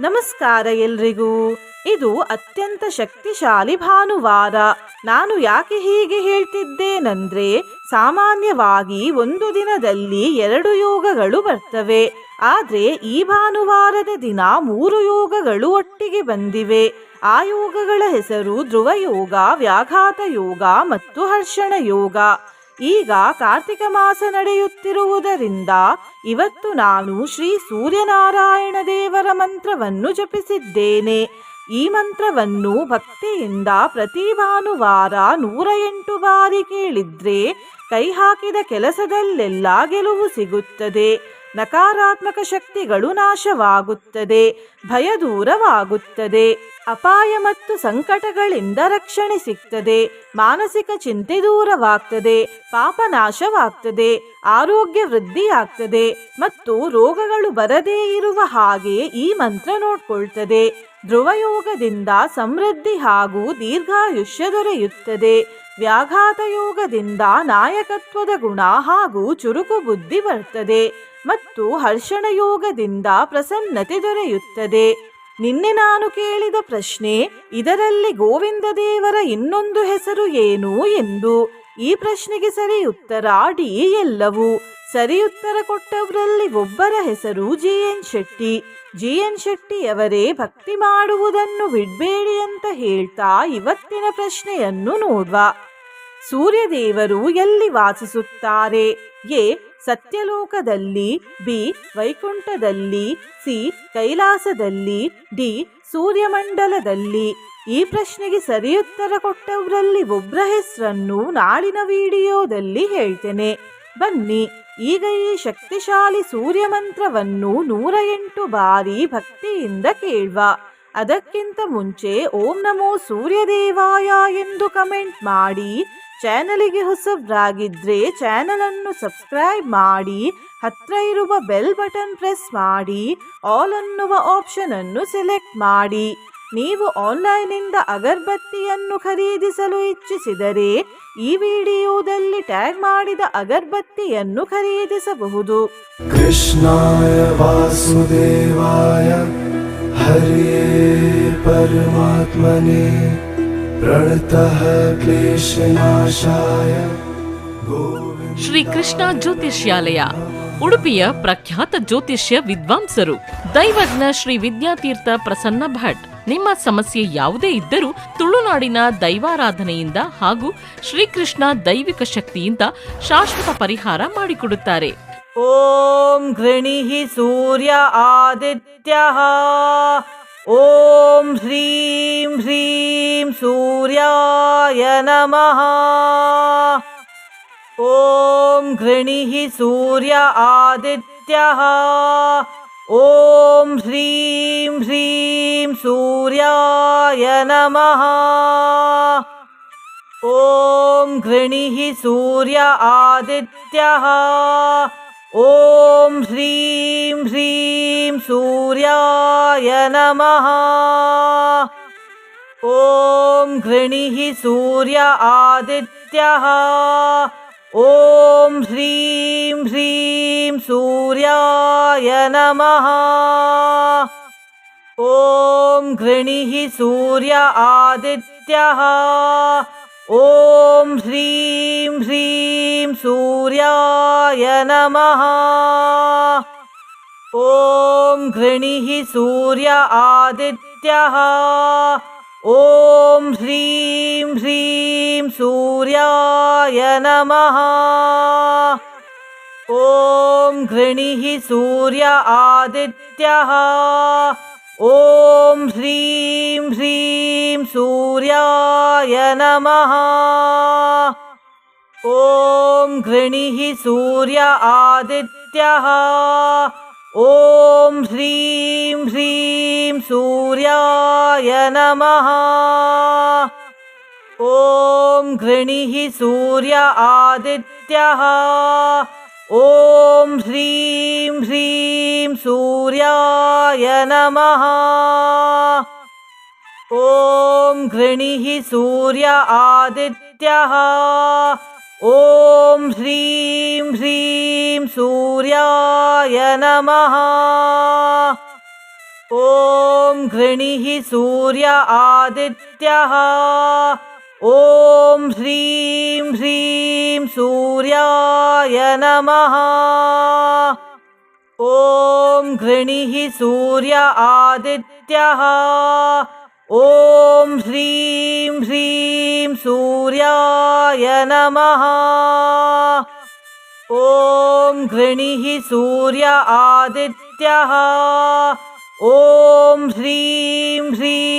ನಮಸ್ಕಾರ ಎಲ್ರಿಗೂ. ಇದು ಅತ್ಯಂತ ಶಕ್ತಿಶಾಲಿ ಭಾನುವಾರ. ನಾನು ಯಾಕೆ ಹೀಗೆ ಹೇಳ್ತಿದ್ದೇನೆಂದ್ರೆ, ಸಾಮಾನ್ಯವಾಗಿ ಒಂದು ದಿನದಲ್ಲಿ ಎರಡು ಯೋಗಗಳು ಬರ್ತವೆ. ಆದ್ರೆ ಈ ಭಾನುವಾರದ ದಿನ ಮೂರು ಯೋಗಗಳು ಒಟ್ಟಿಗೆ ಬಂದಿವೆ. ಆ ಯೋಗಗಳ ಹೆಸರು ಧ್ರುವ ಯೋಗ ವ್ಯಾಘಾತ ಯೋಗ ಮತ್ತು ಹರ್ಷಣ ಯೋಗ ಈಗ ಕಾರ್ತಿಕ ಮಾಸ ನಡೆಯುತ್ತಿರುವುದರಿಂದ ಇವತ್ತು ನಾನು ಶ್ರೀ ಸೂರ್ಯನಾರಾಯಣ ದೇವರ ಮಂತ್ರವನ್ನು ಜಪಿಸಿದ್ದೇನೆ. ಈ ಮಂತ್ರವನ್ನು ಭಕ್ತಿಯಿಂದ ಪ್ರತಿ ಭಾನುವಾರ ನೂರ ಎಂಟು ಬಾರಿ ಕೇಳಿದ್ರೆ ಕೈ ಹಾಕಿದ ಕೆಲಸದಲ್ಲೆಲ್ಲ ಗೆಲುವು ಸಿಗುತ್ತದೆ. ನಕಾರಾತ್ಮಕ ಶಕ್ತಿಗಳು ನಾಶವಾಗುತ್ತದೆ. ಭಯ ದೂರವಾಗುತ್ತದೆ. ಅಪಾಯ ಮತ್ತು ಸಂಕಟಗಳಿಂದ ರಕ್ಷಣೆ ಸಿಗ್ತದೆ. ಮಾನಸಿಕ ಚಿಂತೆ ದೂರವಾಗ್ತದೆ. ಪಾಪ ನಾಶವಾಗ್ತದೆ. ಆರೋಗ್ಯ ವೃದ್ಧಿಯಾಗ್ತದೆ. ಮತ್ತು ರೋಗಗಳು ಬರದೇ ಇರುವ ಹಾಗೆ ಈ ಮಂತ್ರ ನೋಡ್ಕೊಳ್ತದೆ. ಧ್ರುವಯೋಗದಿಂದ ಸಮೃದ್ಧಿ ಹಾಗೂ ದೀರ್ಘಾಯುಷ್ಯ ದೊರೆಯುತ್ತದೆ. ವ್ಯಾಘಾತ ಯೋಗದಿಂದ ನಾಯಕತ್ವದ ಗುಣ ಹಾಗೂ ಚುರುಕು ಬುದ್ಧಿ ಬರ್ತದೆ. ಮತ್ತು ಹರ್ಷಣ ಯೋಗದಿಂದ ಪ್ರಸನ್ನತೆ ದೊರೆಯುತ್ತದೆ. ನಿನ್ನೆ ನಾನು ಕೇಳಿದ ಪ್ರಶ್ನೆ, ಇದರಲ್ಲಿ ಗೋವಿಂದ ದೇವರ ಇನ್ನೊಂದು ಹೆಸರು ಏನು ಎಂದು. ಈ ಪ್ರಶ್ನೆಗೆ ಸರಿ ಉತ್ತರ ಡಿ ಎಲ್ಲವೂ. ಸರಿ ಉತ್ತರ ಕೊಟ್ಟವರಲ್ಲಿ ಒಬ್ಬರ ಹೆಸರು G N Shetty. G N ಶೆಟ್ಟಿಯವರೇ ಭಕ್ತಿ ಮಾಡುವುದನ್ನು ಬಿಡಬೇಡಿ ಅಂತ ಹೇಳ್ತಾ ಇವತ್ತಿನ ಪ್ರಶ್ನೆಯನ್ನು ನೋಡ್ವಾ. ಸೂರ್ಯದೇವರು ಎಲ್ಲಿ ವಾಸಿಸುತ್ತಾರೆ? ಎ. ಸತ್ಯಲೋಕದಲ್ಲಿ, ಬಿ, ವೈಕುಂಠದಲ್ಲಿ, ಸಿ, ಕೈಲಾಸದಲ್ಲಿ, ಡಿ, ಸೂರ್ಯಮಂಡಲದಲ್ಲಿ. ಈ ಪ್ರಶ್ನೆಗೆ ಸರಿಯುತ್ತರ ಕೊಟ್ಟವರಲ್ಲಿ ಒಬ್ಬರ ಹೆಸರನ್ನು ನಾಳಿನ ವಿಡಿಯೋದಲ್ಲಿ ಹೇಳ್ತೇನೆ. ಬನ್ನಿ, ಈಗ ಈ ಶಕ್ತಿಶಾಲಿ ಸೂರ್ಯ ಮಂತ್ರವನ್ನು ನೂರ ಎಂಟು ಬಾರಿ ಭಕ್ತಿಯಿಂದ ಕೇಳುವ. ಅದಕ್ಕಿಂತ ಮುಂಚೆ ಓಂ ನಮೋ ಸೂರ್ಯದೇವಾಯ ಎಂದು ಕಮೆಂಟ್ ಮಾಡಿ ಚಾನಲಿಗೆ ಹೊಸಬ್ರಾಗಿದ್ರೆ ಚಾನಲನ್ನು ಸಬ್ಸ್ಕ್ರೈಬ್ ಮಾಡಿ, ಹತ್ರ ಇರುವ ಬೆಲ್ ಬಟನ್ ಪ್ರೆಸ್ ಮಾಡಿ, ಆಲ್ ಅನ್ನುವ ಆಪ್ಷನ್ ಅನ್ನು ಸೆಲೆಕ್ಟ್ ಮಾಡಿ. ನೀವು ಆನ್ಲೈನಿಂದ ಅಗರ್ಬತ್ತಿಯನ್ನು ಖರೀದಿಸಲು ಇಚ್ಛಿಸಿದರೆ ಈ ವಿಡಿಯೋದಲ್ಲಿ ಟ್ಯಾಗ್ ಮಾಡಿದ ಅಗರ್ಬತ್ತಿಯನ್ನು ಖರೀದಿಸಬಹುದು. ಕೃಷ್ಣಾಯ ವಾಸುದೇವಾಯ, ಹರಿಯೇ ಪರಮಾತ್ಮನೇ. प्रणतः क्लेशनाशाय गोविन्द ಶ್ರೀ ಕೃಷ್ಣ ಜ್ಯೋತಿಷ್ಯಾಲಯ ಉಡುಪಿಯ ಪ್ರಖ್ಯಾತ ಜ್ಯೋತಿಷ್ಯ ವಿದ್ವಾಂಸರು ದೈವಜ್ಞ ಶ್ರೀ ವಿದ್ಯಾತೀರ್ಥ ಪ್ರಸನ್ನ ಭಟ್ ನಿಮ್ಮ ಸಮಸ್ಯೆ ಯಾವುದೇ ಇದ್ದರೂ ತುಳುನಾಡಿನ ದೈವಾರಾಧನೆಯಿಂದ ಹಾಗೂ ಶ್ರೀಕೃಷ್ಣ ದೈವಿಕ ಶಕ್ತಿಯಿಂದ ಶಾಶ್ವತ ಪರಿಹಾರ ಮಾಡಿಕೊಡುತ್ತಾರೆ ಓಂ ಗೃಣಿಃ ಸೂರ್ಯ ಆದಿತ್ಯಃ ॐ ह्रीं ह्रीं सूर्याय नमः। ॐ घृणिः सूर्य आदित्यः। ॐ ह्रीं ह्रीं सूर्याय नमः। ॐ घृणिः सूर्य आदित्यः। ॐ ह्रीं ह्रीं सूर्याय नमः। ॐ घृणिः सूर्य आदित्यः। ॐ ह्रीं ह्रीं सूर्याय नमः। ॐ घृणिः सूर्य आदित्यः ॐ ह्रीं ह्रीं सूर्याय नमः। ॐ घृणिः सूर्य आदित्यः। ॐ ह्रीं ह्रीं सूर्याय नमः। ॐ घृणिः सूर्य आदित्यः ॐ ह्रीं ह्रीं सूर्याय नमः। ॐ घृणिः सूर्य आदित्यः। ॐ ह्रीं ह्रीं सूर्याय नमः। ॐ घृणिः सूर्य आदित्यः ॐ ह्रीं ह्रीं सूर्याय नमः। ॐ घृणिः सूर्य आदित्यः। ॐ ह्रीं ह्रीं सूर्याय नमः। ॐ घृणिः सूर्य आदित्यः ॐ ह्रीं ह्रीं सूर्याय नमः। ॐ घृणिः सूर्य आदित्यः। ॐ ह्रीं ह्रीं सूर्याय नमः। ॐ घृणिः सूर्य आदित्यः। ॐ ह्रीं ह्रीं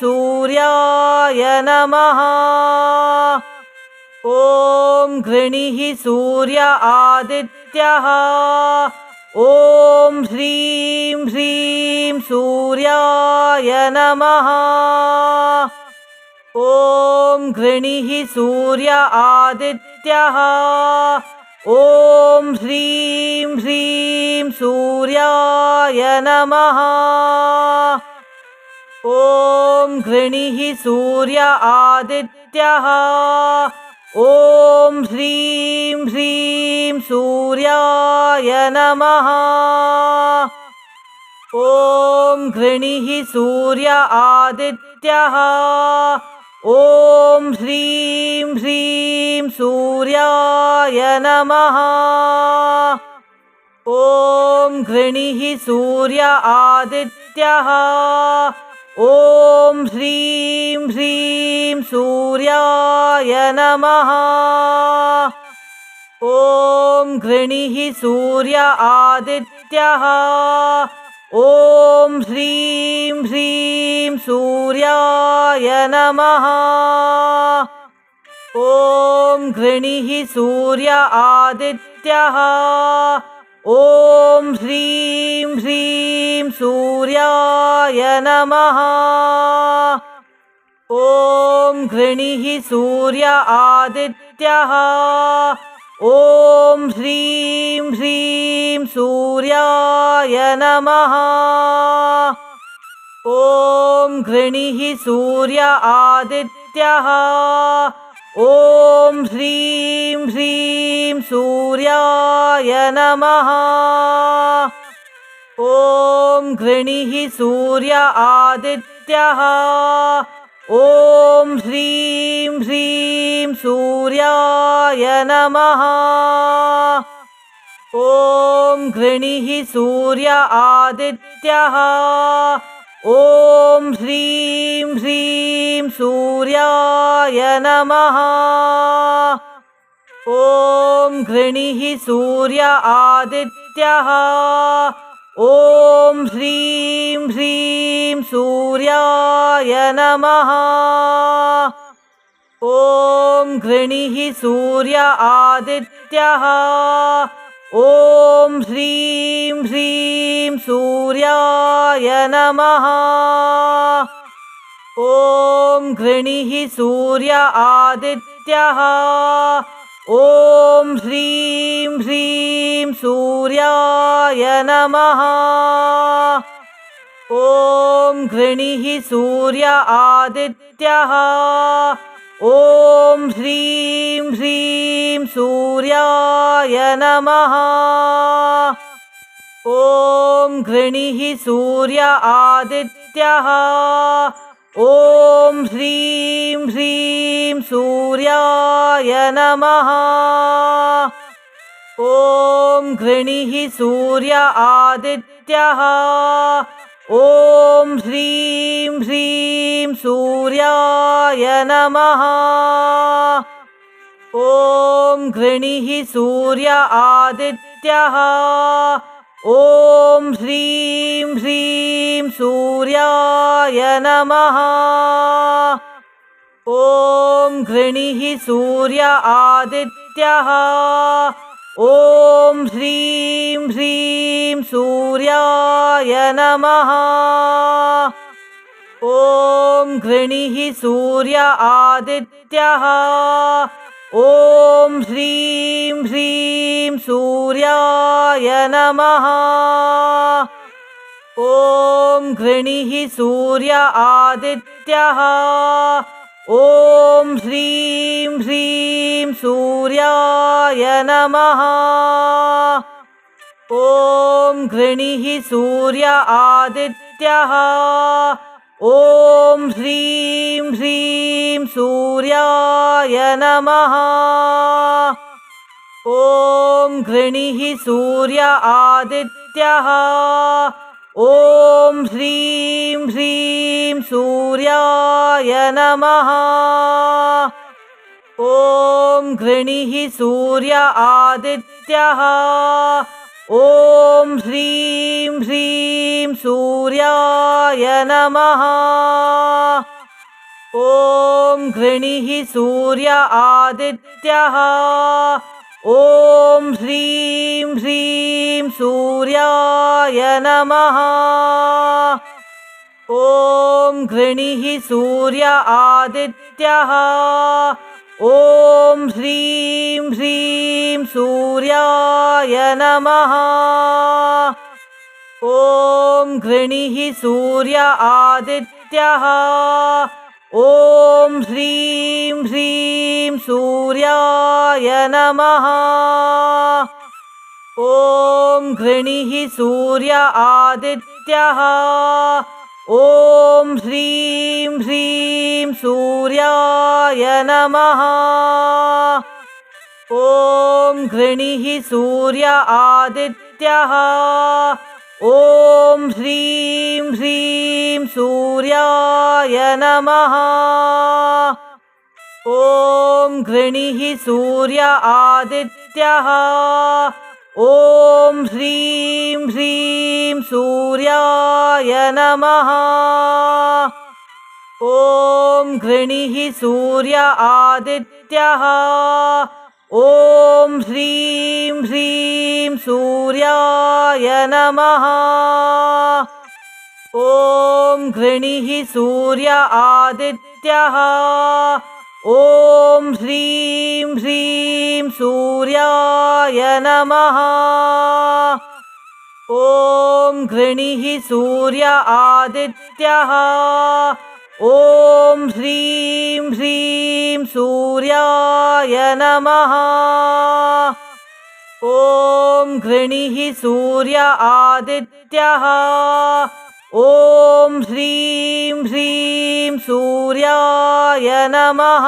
सूर्याय नमः। ॐ घृणिः सूर्य आदित्यः। ॐ ह्रीं ह्रीं सूर्याय नमः। ॐ घृणिः सूर्य आदित्यः। ॐ ह्रीं ह्रीं सूर्याय नमः ॐ घृणिः सूर्य आदित्यः। ॐ ह्रीं ह्रीं सूर्याय नमः। ॐ घृणिः सूर्य आदित्यः। ॐ ह्रीं ह्रीं सूर्याय नमः। ॐ घृणिः सूर्य आदित्यः ॐ ह्रीं ह्रीं सूर्याय नमः। ॐ घृणिः सूर्य आदित्यः। ॐ ह्रीं ह्रीं सूर्याय नमः। ॐ घृणिः सूर्य आदित्यः ॐ ह्रीं ह्रीं सूर्याय नमः। ॐ घृणिः सूर्य आदित्यः। ॐ ह्रीं ह्रीं सूर्याय नमः। ॐ घृणिः सूर्य आदित्यः ॐ ह्रीं ह्रीं सूर्याय नमः। ॐ घृणिः सूर्य आदित्यः। ॐ ह्रीं ह्रीं सूर्याय नमः। ॐ घृणिः सूर्य आदित्यः ॐ ह्रीं ह्रीं सूर्याय नमः। ॐ घृणिः सूर्य आदित्यः। ॐ ह्रीं ह्रीं सूर्याय नमः। ॐ घृणिः सूर्य आदित्यः ॐ ह्रीं ह्रीं सूर्याय नमः। ॐ घृणिः सूर्य आदित्यः। ॐ ह्रीं ह्रीं सूर्याय नमः। ॐ घृणिः सूर्य आदित्यः ॐ ह्रीं ह्रीं सूर्याय नमः। ॐ घृणिः सूर्य आदित्यः। ॐ ह्रीं ह्रीं सूर्याय नमः। ॐ घृणिः सूर्य आदित्यः ॐ ह्रीं ह्रीं सूर्याय नमः। ॐ घृणिः सूर्य आदित्यः। ॐ ह्रीं ह्रीं सूर्याय नमः। ॐ घृणिः सूर्य आदित्यः ॐ ह्रीं ह्रीं सूर्याय नमः। ॐ घृणिः सूर्य आदित्यः। ॐ ह्रीं ह्रीं सूर्याय नमः। ॐ घृणिः सूर्य आदित्यः ॐ ह्रीं ह्रीं सूर्याय नमः। ॐ घृणिः सूर्य आदित्यः। ॐ ह्रीं ह्रीं सूर्याय नमः। ॐ घृणिः सूर्य आदित्यः। ॐ ह्रीं ह्रीं सूर्याय नमः। ॐ घृणिः सूर्य आदित्यः। ॐ ह्रीं ह्रीं सूर्याय नमः। ॐ सूर्य आदित्यः। ॐ ह्रीं ह्रीं सूर्याय नमः। ॐ घृणिः सूर्य आदित्यः। ॐ ह्रीं ह्रीं सूर्याय नमः। ॐ घृणिः सूर्य आदित्यः। ॐ ह्रीं ह्रीं सूर्याय नमः। ॐ घृणिः सूर्य आदित्यः ॐ ह्रीं ह्रीं सूर्याय नमः। ॐ घृणिः सूर्य आदित्यः। ॐ ह्रीं ह्रीं सूर्याय नमः। ॐ घृणिः सूर्य आदित्यः ॐ ह्रीं ह्रीं सूर्याय नमः। ॐ घृणिः सूर्य आदित्यः। ॐ ह्रीं ह्रीं सूर्याय नमः। ॐ घृणिः सूर्य आदित्यः ॐ ह्रीं ह्रीं सूर्याय नमः। ॐ घृणिः सूर्य आदित्यः। ॐ ह्रीं ह्रीं सूर्याय नमः। ॐ घृणिः सूर्य आदित्यः ॐ ह्रीं ह्रीं सूर्याय नमः।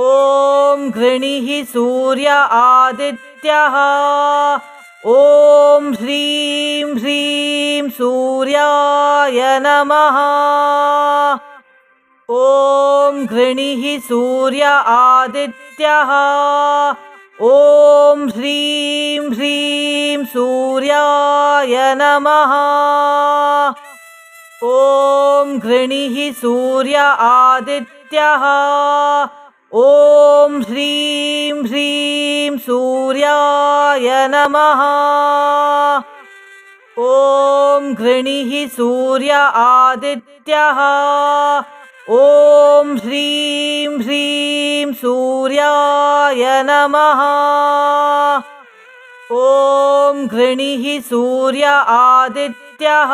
ॐ घृणिः सूर्य आदित्यः। ॐ ह्रीं ह्रीं सूर्याय नमः। ॐ घृणिः सूर्य आदित्यः ॐ ह्रीं ह्रीं सूर्याय नमः। ॐ घृणिः सूर्य आदित्यः। ॐ ह्रीं ह्रीं सूर्याय नमः। ॐ घृणिः सूर्य आदित्यः ॐ ह्रीं ह्रीं सूर्याय नमः। ॐ घृणिः सूर्य आदित्यः।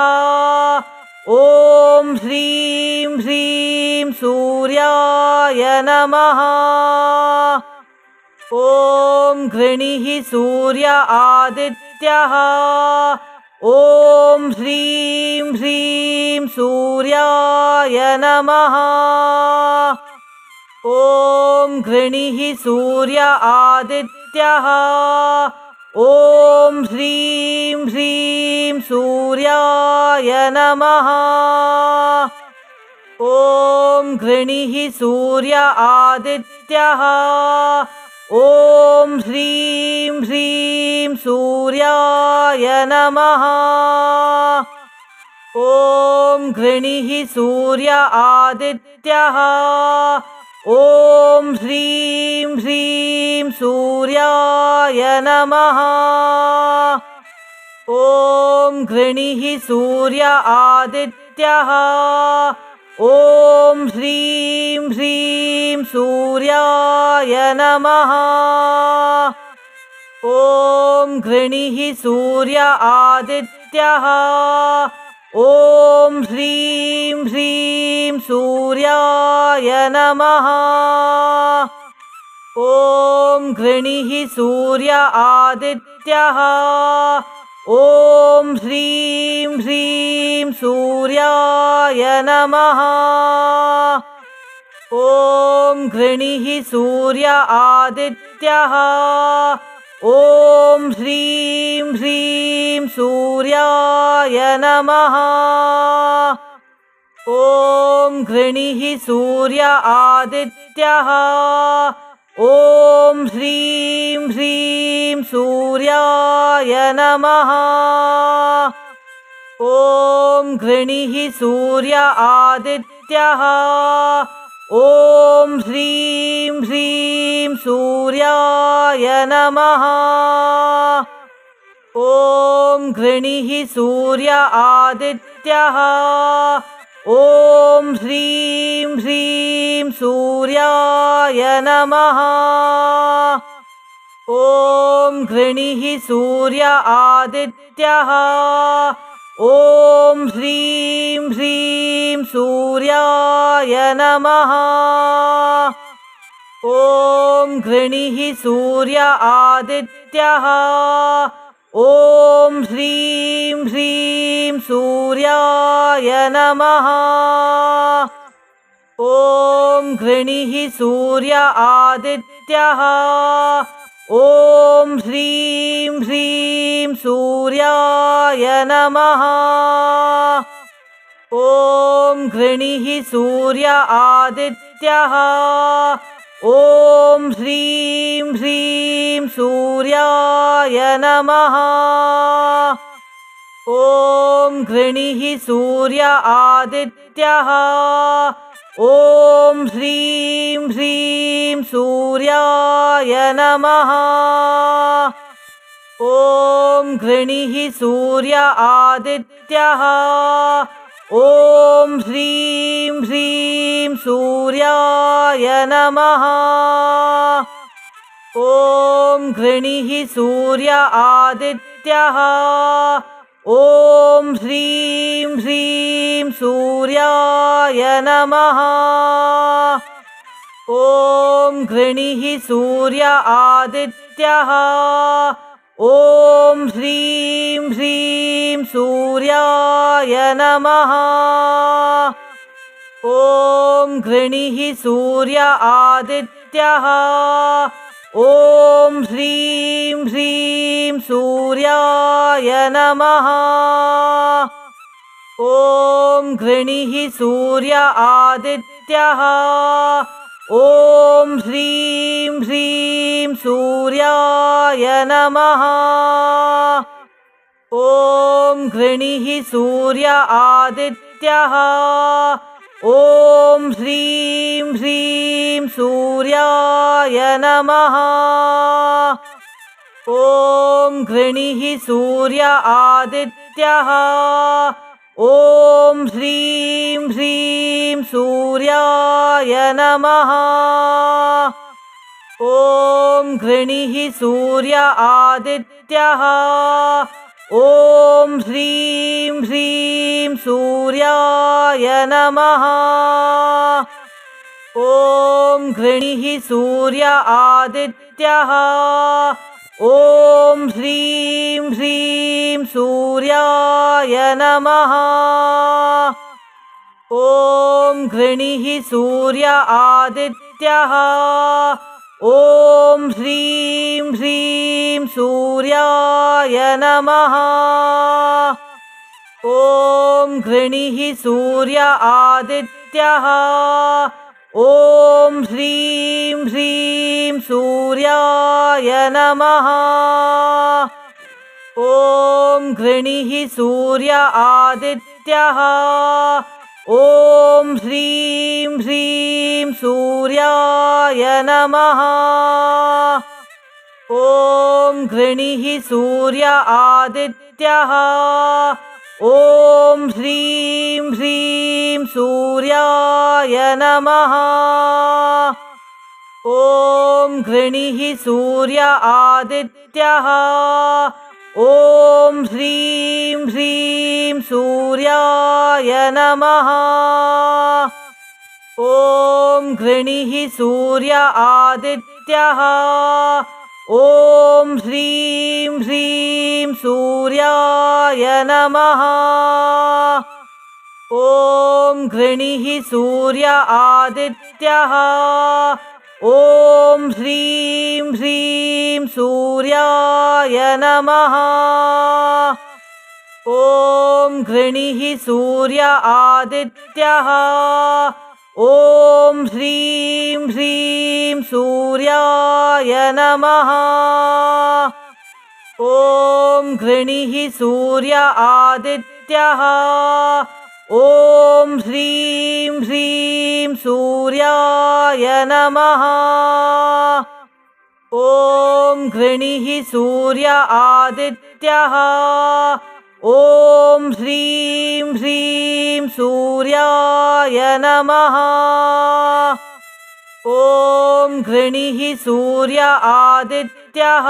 ॐ ह्रीं ह्रीं सूर्याय नमः। ॐ घृणिः सूर्य आदित्यः ॐ ह्रीं ह्रीं सूर्याय नमः। ॐ घृणिः सूर्य आदित्यः। ॐ ह्रीं ह्रीं सूर्याय नमः। ॐ घृणिः सूर्य आदित्यः ॐ ह्रीं ह्रीं सूर्याय नमः। ॐ घृणिः सूर्य आदित्यः। ॐ ह्रीं ह्रीं सूर्याय नमः। ॐ घृणिः सूर्य आदित्यः ॐ ह्रीं ह्रीं सूर्याय नमः। ॐ घृणिः सूर्य आदित्यः। ॐ ह्रीं ह्रीं सूर्याय नमः। ॐ घृणिः सूर्य आदित्यः ॐ ह्रीं ह्रीं सूर्याय नमः। ॐ घृणिः सूर्य आदित्यः। ॐ ह्रीं ह्रीं सूर्याय नमः। ॐ घृणिः सूर्य आदित्यः ॐ ह्रीं ह्रीं सूर्याय नमः। ॐ घृणिः सूर्य आदित्यः। ॐ ह्रीं ह्रीं सूर्याय नमः। ॐ घृणिः सूर्य आदित्यः। ॐ ह्रीं नमः। ॐ घृणिः सूर्य आदित्यः। ॐ ह्रीं ह्रीं सूर्याय नमः। ॐ घृणिः सूर्य आदित्यः। ॐ ह्रीं ह्रीं सूर्याय नमः ॐ घृणिः सूर्य आदित्यः। ॐ ह्रीं ह्रीं सूर्याय नमः। ॐ घृणिः सूर्य आदित्यः। ॐ ह्रीं ह्रीं सूर्याय नमः। ॐ घृणिः सूर्य आदित्यः ॐ ह्रीं ह्रीं सूर्याय नमः। ॐ घृणिः सूर्य आदित्यः। ॐ ह्रीं ह्रीं सूर्याय नमः। ॐ घृणिः सूर्य आदित्यः ॐ ह्रीं ह्रीं सूर्याय नमः। ॐ घृणिः सूर्य आदित्यः। ॐ ह्रीं ह्रीं सूर्याय नमः। ॐ घृणिः सूर्य आदित्यः ॐ ह्रीं ह्रीं सूर्याय नमः। ॐ घृणिः सूर्य आदित्यः। ॐ ह्रीं ह्रीं सूर्याय नमः। ॐ घृणिः सूर्य आदित्यः ॐ ह्रीं ह्रीं सूर्याय नमः। ॐ घृणिः सूर्य आदित्यः। ॐ ह्रीं ह्रीं सूर्याय नमः। ॐ घृणिः सूर्य आदित्यः ॐ ह्रीं ह्रीं सूर्याय नमः। ॐ घृणिः सूर्य आदित्यः। ॐ ह्रीं ह्रीं सूर्याय नमः। ॐ घृणिः सूर्य आदित्यः ॐ ह्रीं ह्रीं सूर्याय नमः। ॐ घृणिः सूर्य आदित्यः। ॐ ह्रीं ह्रीं सूर्याय नमः। ॐ घृणिः सूर्य आदित्यः ॐ ह्रीं ह्रीं सूर्याय नमः। ॐ घृणिः सूर्य आदित्यः। ॐ ह्रीं ह्रीं सूर्याय नमः। ॐ घृणिः सूर्य आदित्यः ॐ ह्रीं ह्रीं सूर्याय नमः। ॐ घृणिः सूर्य आदित्यः। ॐ ह्रीं ह्रीं सूर्याय नमः। ॐ घृणिः सूर्य आदित्यः ॐ ह्रीं ह्रीं सूर्याय नमः। ॐ घृणिः सूर्य आदित्यः। ॐ ह्रीं ह्रीं सूर्याय नमः। ॐ घृणिः सूर्य आदित्यः। ॐ ह्रीं ह्रीं सूर्याय नमः। ॐ घृणिः सूर्य आदित्यः। ॐ ह्रीं ह्रीं सूर्याय नमः। ॐ घृणिः सूर्य आदित्यः।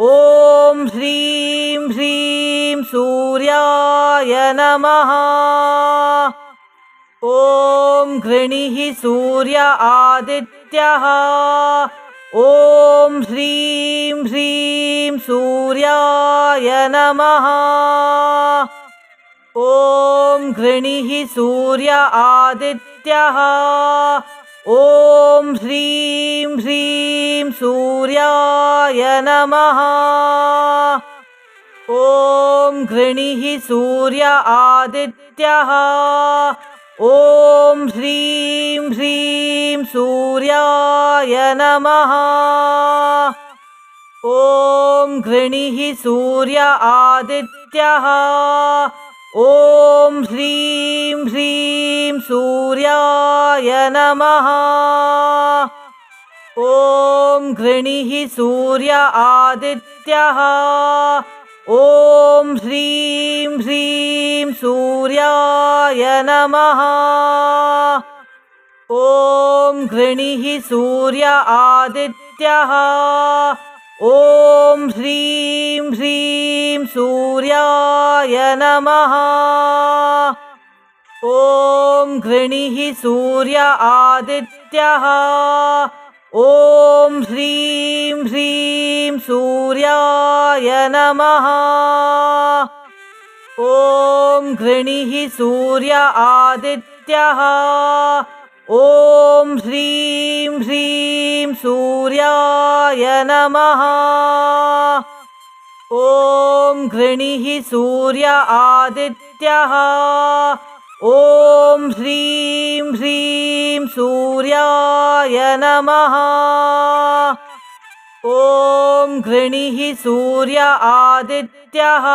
ॐ ह्रीं ह्रीं सूर्याय नमः ॐ घृणिः सूर्य आदित्यः। ॐ ह्रीं ह्रीं सूर्याय नमः। ॐ घृणिः सूर्य आदित्यः। ॐ ह्रीं ह्रीं सूर्याय नमः। ॐ घृणिः सूर्य आदित्यः ॐ ह्रीं ह्रीं सूर्याय नमः। ॐ घृणिः सूर्य आदित्यः। ॐ ह्रीं ह्रीं सूर्याय नमः। ॐ घृणिः सूर्य आदित्यः ॐ ह्रीं ह्रीं सूर्याय नमः। ॐ घृणिः सूर्य आदित्यः। ॐ ह्रीं ह्रीं सूर्याय नमः। ॐ घृणिः सूर्य आदित्यः ॐ ह्रीं ह्रीं सूर्याय नमः। ॐ घृणिः सूर्य आदित्यः। ॐ ह्रीं ह्रीं सूर्याय नमः। ॐ घृणिः सूर्य आदित्यः ॐ ह्रीं ह्रीं सूर्याय नमः। ॐ घृणिः सूर्य आदित्यः।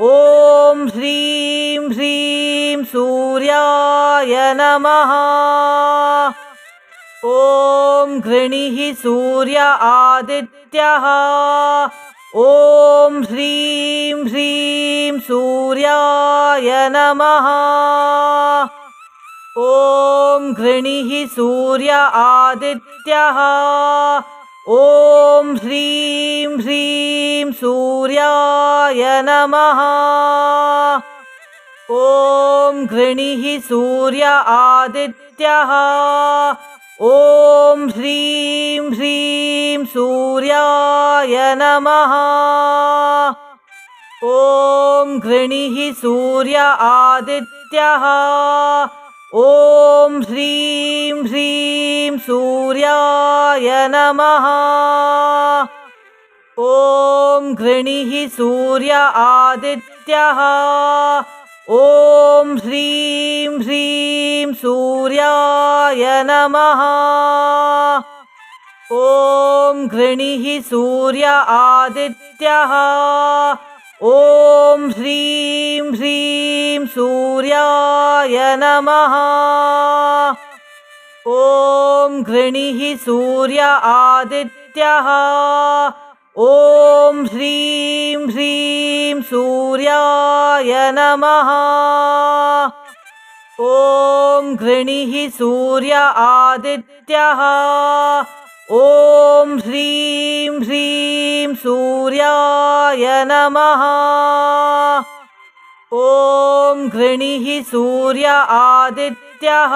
ॐ ह्रीं ह्रीं सूर्याय नमः। ॐ घृणिः सूर्य आदित्यः ॐ ह्रीं ह्रीं सूर्याय नमः। ॐ घृणिः सूर्य आदित्यः। ॐ ह्रीं ह्रीं सूर्याय नमः। ॐ घृणिः सूर्य आदित्यः ॐ ह्रीं ह्रीं सूर्याय नमः। ॐ घृणिः सूर्य आदित्यः। ॐ ह्रीं ह्रीं सूर्याय नमः। ॐ घृणिः सूर्य आदित्यः ॐ ह्रीं ह्रीं सूर्याय नमः। ॐ घृणिः सूर्य आदित्यः। ॐ ह्रीं ह्रीं सूर्याय नमः। ॐ घृणिः सूर्य आदित्यः ॐ ह्रीं ह्रीं सूर्याय नमः। ॐ घृणिः सूर्य आदित्यः। ॐ ह्रीं ह्रीं सूर्याय नमः। ॐ घृणिः सूर्य आदित्यः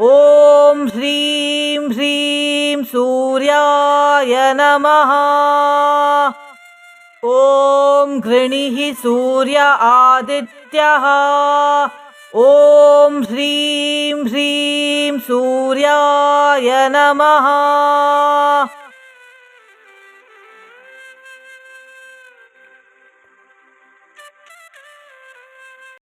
ॐ ह्रीं ह्रीं सूर्याय नमः। ॐ घृणिः सूर्य आदित्यः। ॐ ह्रीं ह्रीं सूर्याय नमः